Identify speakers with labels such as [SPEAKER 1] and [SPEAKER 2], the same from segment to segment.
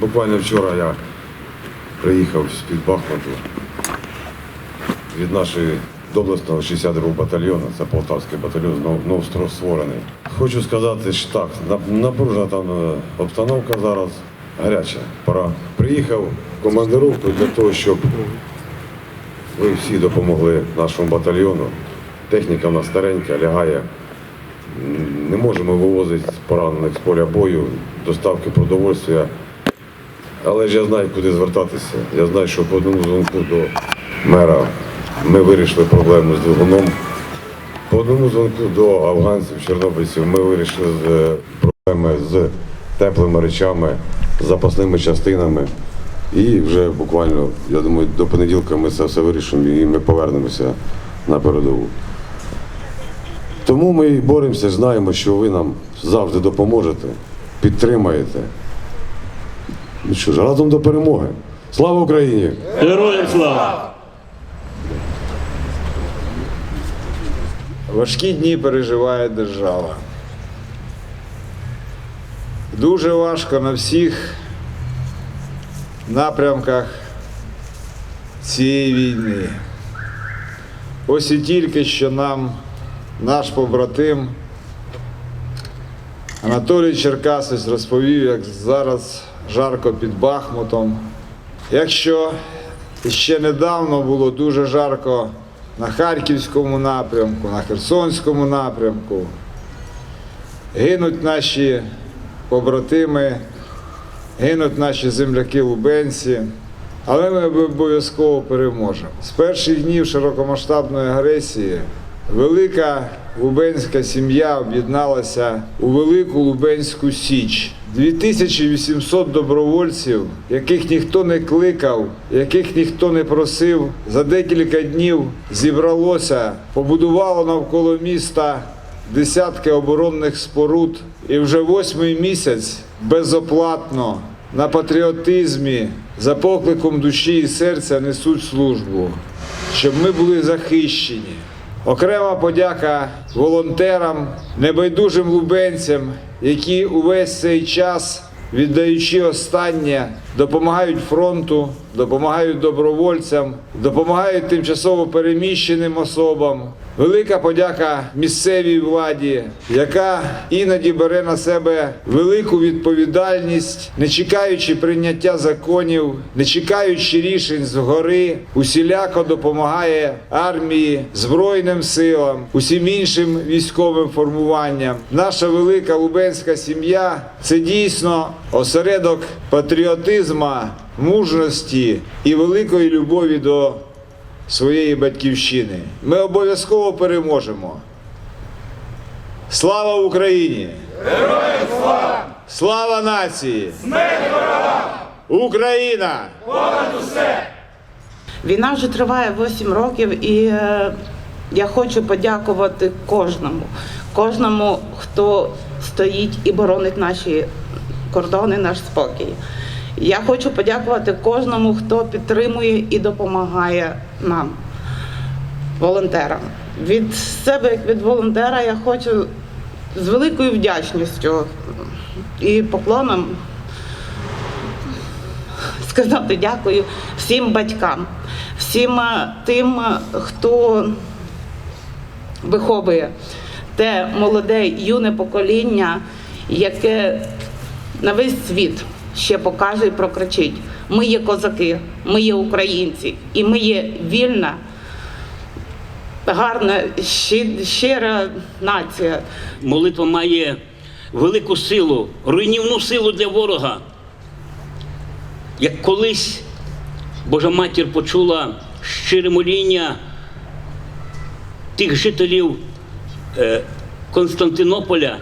[SPEAKER 1] Буквально вчора я приїхав з-під Бахмуту від нашої доблесного 62-го батальйону, це Полтавський батальйон, знов, знов створений. Хочу сказати, що так, напружена там е, обстановка зараз гаряча. Пора. Приїхав в командировку для того, щоб ви всі допомогли нашому батальйону. Техніка в нас старенька, лягає. Не можемо вивозити поранених з поля бою, доставки продовольствя. Але ж я знаю, куди звертатися. Я знаю, що по одному дзвонку до мера ми вирішили проблему з двигуном. По одному дзвонку до афганців, чорнобильців ми вирішили е, проблеми з теплими речами, запасними частинами. І вже буквально, я думаю, до понеділка ми це все вирішимо і ми повернемося на передову. Тому ми боремося, знаємо, що ви нам завжди допоможете, підтримаєте. Ну що ж, разом до перемоги. Слава Україні!
[SPEAKER 2] Героям слава!
[SPEAKER 3] Важкі дні переживає держава. Дуже важко на всіх напрямках цієї війни. Ось і тільки що нам наш побратим Анатолій Черкасець розповів, як зараз жарко під Бахмутом. Якщо ще недавно було дуже жарко на Харківському напрямку, на Херсонському напрямку, гинуть наші побратими, гинуть наші земляки лубенці, але ми обов'язково переможемо. З перших днів широкомасштабної агресії велика лубенська сім'я об'єдналася у Велику Лубенську Січ. 2800 добровольців, яких ніхто не кликав, яких ніхто не просив, за декілька днів зібралося, побудувало навколо міста десятки оборонних споруд, і вже восьмий місяць безоплатно на патріотизмі, за покликом душі і серця несуть службу, щоб ми були захищені. Окрема подяка волонтерам, небайдужим лубенцям, які увесь цей час, віддаючи останнє, допомагають фронту, допомагають добровольцям, допомагають тимчасово переміщеним особам. Велика подяка місцевій владі, яка іноді бере на себе велику відповідальність, не чекаючи прийняття законів, не чекаючи рішень згори, усіляко допомагає армії, збройним силам, усім іншим військовим формуванням. Наша велика лубенська сім'я це дійсно осередок патріотизму, мужності і великої любові до своєї батьківщини. Ми обов'язково переможемо. Слава Україні! Героям слава! Слава нації! Смерть ворогам! Україна!
[SPEAKER 4] Війна вже триває 8 років, і е, я хочу подякувати кожному, кожному, хто стоїть і боронить наші кордони, наш спокій. Я хочу подякувати кожному, хто підтримує і допомагає нам, волонтерам. Від себе, як від волонтера, я хочу з великою вдячністю і поклоном сказати дякую всім батькам, всім тим, хто виховує те молоде юне покоління, яке на весь світ ще покаже і прокричить. Ми є козаки, ми є українці, і ми є вільна, гарна, щира нація.
[SPEAKER 2] Молитва має велику силу, руйнівну силу для ворога. Як колись Божа матір почула щире моління тих жителів е, Константинополя,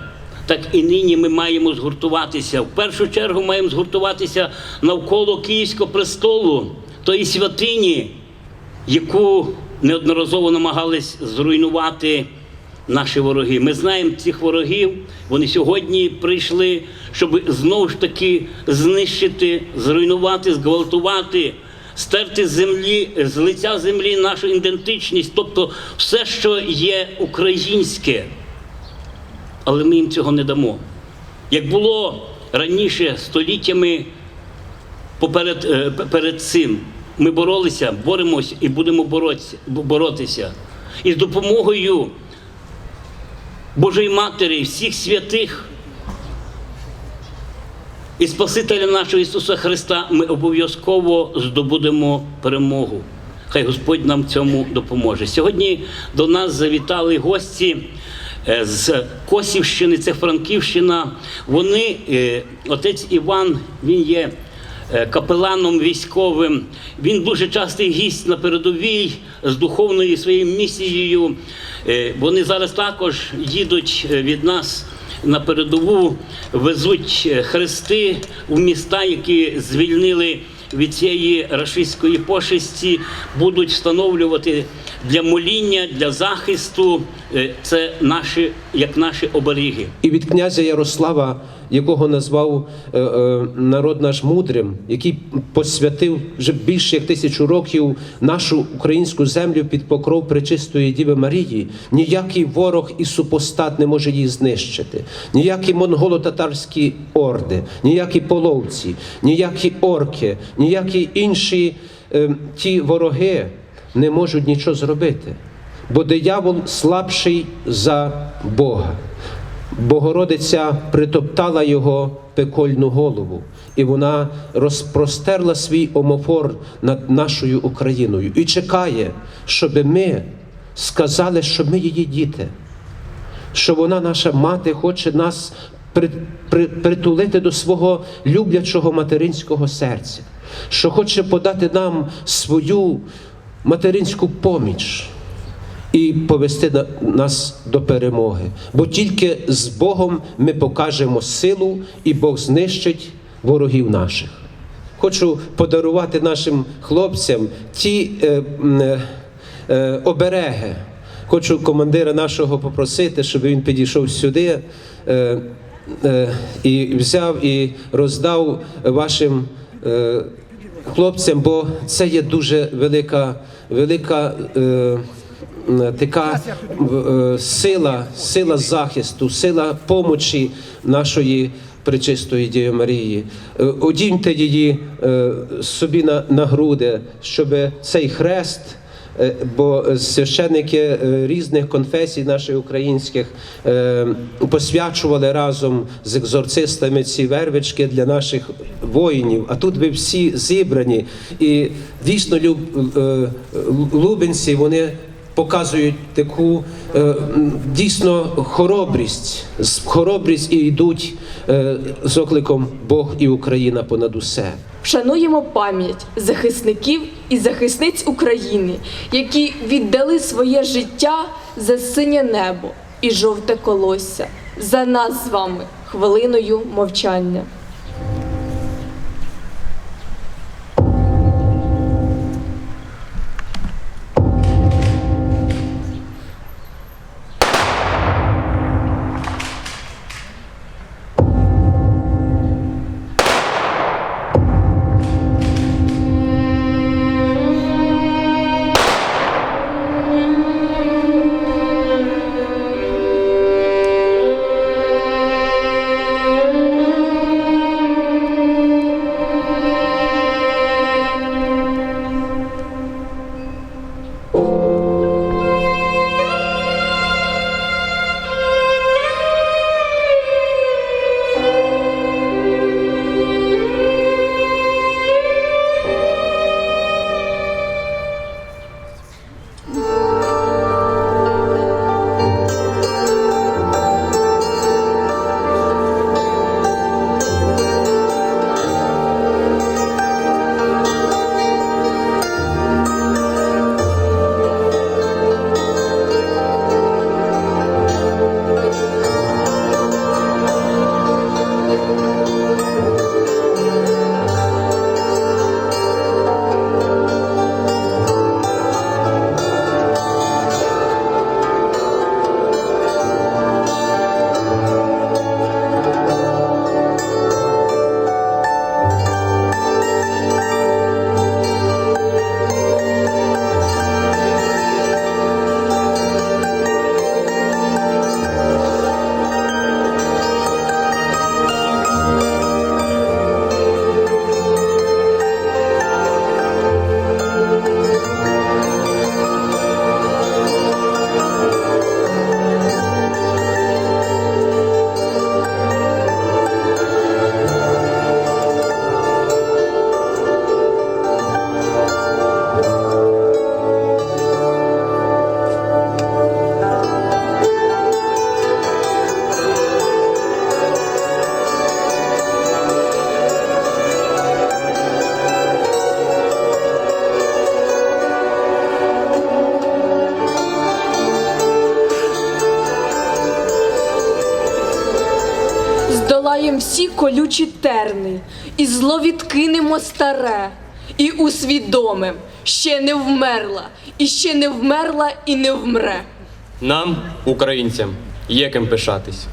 [SPEAKER 2] так і нині ми маємо згуртуватися. В першу чергу маємо згуртуватися навколо Київського престолу, тої святині, яку неодноразово намагались зруйнувати наші вороги. Ми знаємо цих ворогів. Вони сьогодні прийшли, щоб знову ж таки знищити, зруйнувати, зґвалтувати, стерти з землі, з лиця землі нашу ідентичність, тобто все, що є українське. Але ми їм цього не дамо. Як було раніше століттями поперед, е, перед цим. Ми боролися, боремося і будемо боротися, боротися. І з допомогою Божої Матері, всіх святих і Спасителя нашого Ісуса Христа ми обов'язково здобудемо перемогу. Хай Господь нам цьому допоможе. Сьогодні до нас завітали гості з Косівщини, це Франківщина. Вони, е, отець Іван, він є е, капеланом військовим. Він дуже частий гість на передовій з духовною своєю місією. Е, Вони зараз також їдуть е, від нас на передову, везуть е, хрести в міста, які звільнили від цієї рашистської пошесті, будуть встановлювати для моління, для захисту. Е, Це наші, як наші оберіги.
[SPEAKER 5] і від князя Ярослава, якого назвав е, е, народ наш мудрим, який посвятив вже більше як тисячу років нашу українську землю під покров Пречистої Діви Марії, ніякий ворог і супостат не може її знищити, ніякі монголо-татарські орди, ніякі половці, ніякі орки, ніякі інші е, ті вороги не можуть нічого зробити. Бо диявол слабший за Бога. Богородиця притоптала його пекольну голову, і вона розпростерла свій омофор над нашою Україною і чекає, щоб ми сказали, що ми її діти, що вона, наша мати, хоче нас при, при, притулити до свого люблячого материнського серця, що хоче подати нам свою материнську поміч і повести на- нас до перемоги. Бо тільки з Богом ми покажемо силу, і Бог знищить ворогів наших. Хочу подарувати нашим хлопцям ті е, е, е, обереги. Хочу командира нашого попросити, щоб він підійшов сюди е, е, і взяв і роздав вашим е, хлопцям, бо це є дуже велика, велика. Е, така е, сила, сила захисту, сила помочі нашої пречистої Діви Марії. Е, Одіньте її е, собі на, на груди, щоб цей хрест. е, Бо священники е, різних конфесій наших українських е, посвячували разом з екзорцистами ці вервички для наших воїнів. А тут ви всі зібрані. І дійсно е, лубенці вони показують таку е, дійсно хоробрість, хоробрість і йдуть е, з окликом Бог і Україна понад усе.
[SPEAKER 6] Вшануємо пам'ять захисників і захисниць України, які віддали своє життя за синє небо і жовте колосся, за нас з вами хвилиною мовчання. Колючі терни, і зло відкинемо старе, і усвідомим, ще не вмерла, і ще не вмерла, і не вмре.
[SPEAKER 7] Нам, українцям, є ким пишатись.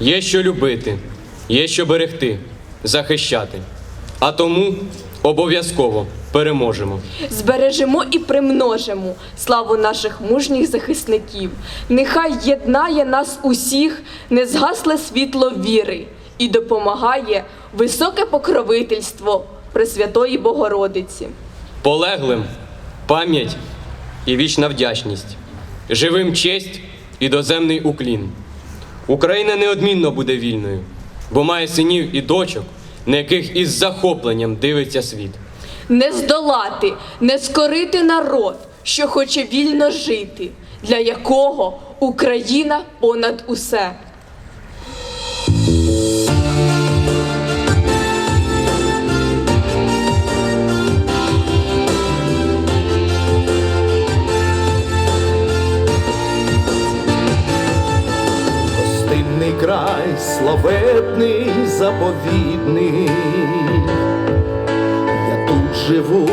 [SPEAKER 7] Є що любити, є що берегти, захищати. А тому обов'язково переможемо.
[SPEAKER 6] Збережемо і примножимо славу наших мужніх захисників. Нехай єднає нас усіх, не згасле світло віри і допомагає високе покровительство Пресвятої Богородиці.
[SPEAKER 7] Полеглим пам'ять і вічна вдячність, живим честь і доземний уклін. Україна неодмінно буде вільною, бо має синів і дочок, на яких із захопленням дивиться світ.
[SPEAKER 6] Не здолати, не скорити народ, що хоче вільно жити, для якого Україна понад усе.
[SPEAKER 8] Славетний, заповідний. Я тут живу,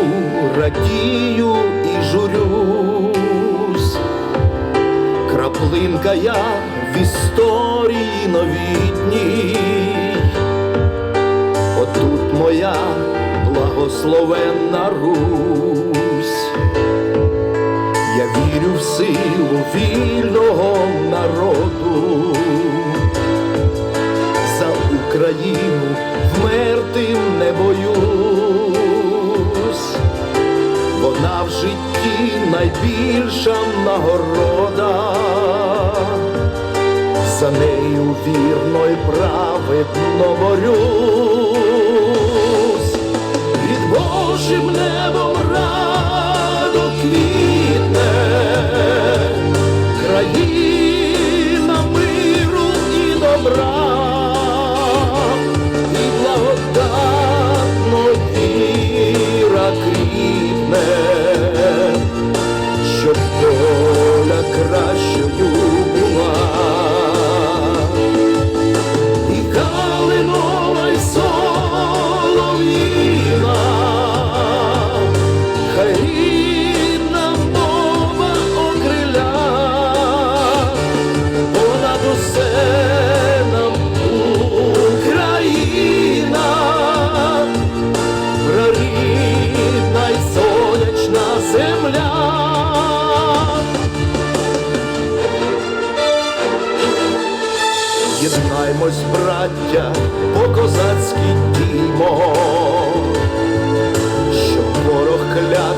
[SPEAKER 8] радію і журюсь. Краплинка я в історії новітній. Отут моя благословенна Русь. Я вірю в силу вільного народу. Україну вмертим не боюсь. Вона в житті найбільша нагорода. За нею вірно й праведно борюсь. Хай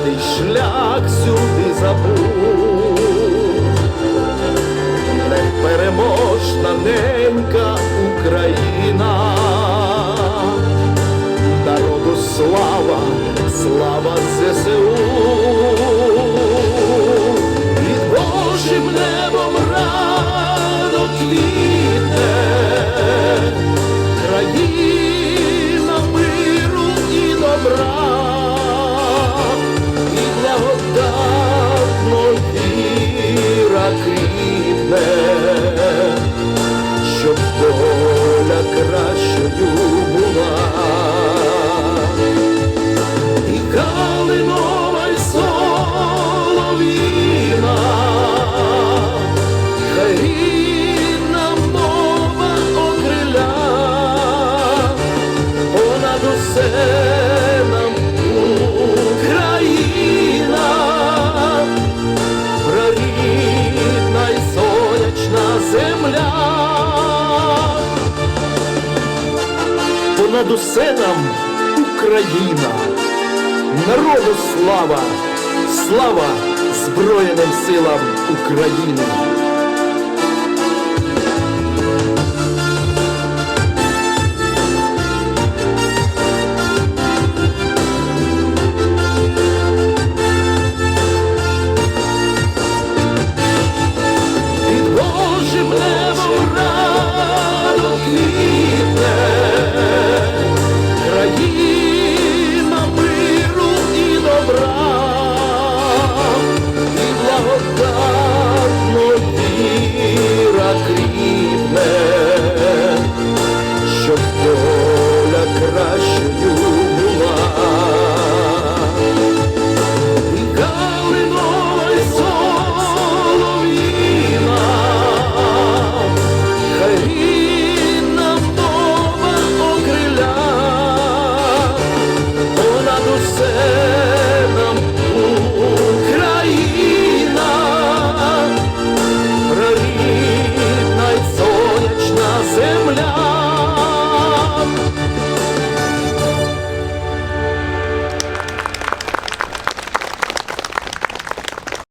[SPEAKER 8] клятий шлях сюди забув, непереможна ненька Україна, Понад усе нам Україна, народу слава, слава Збройним силам України.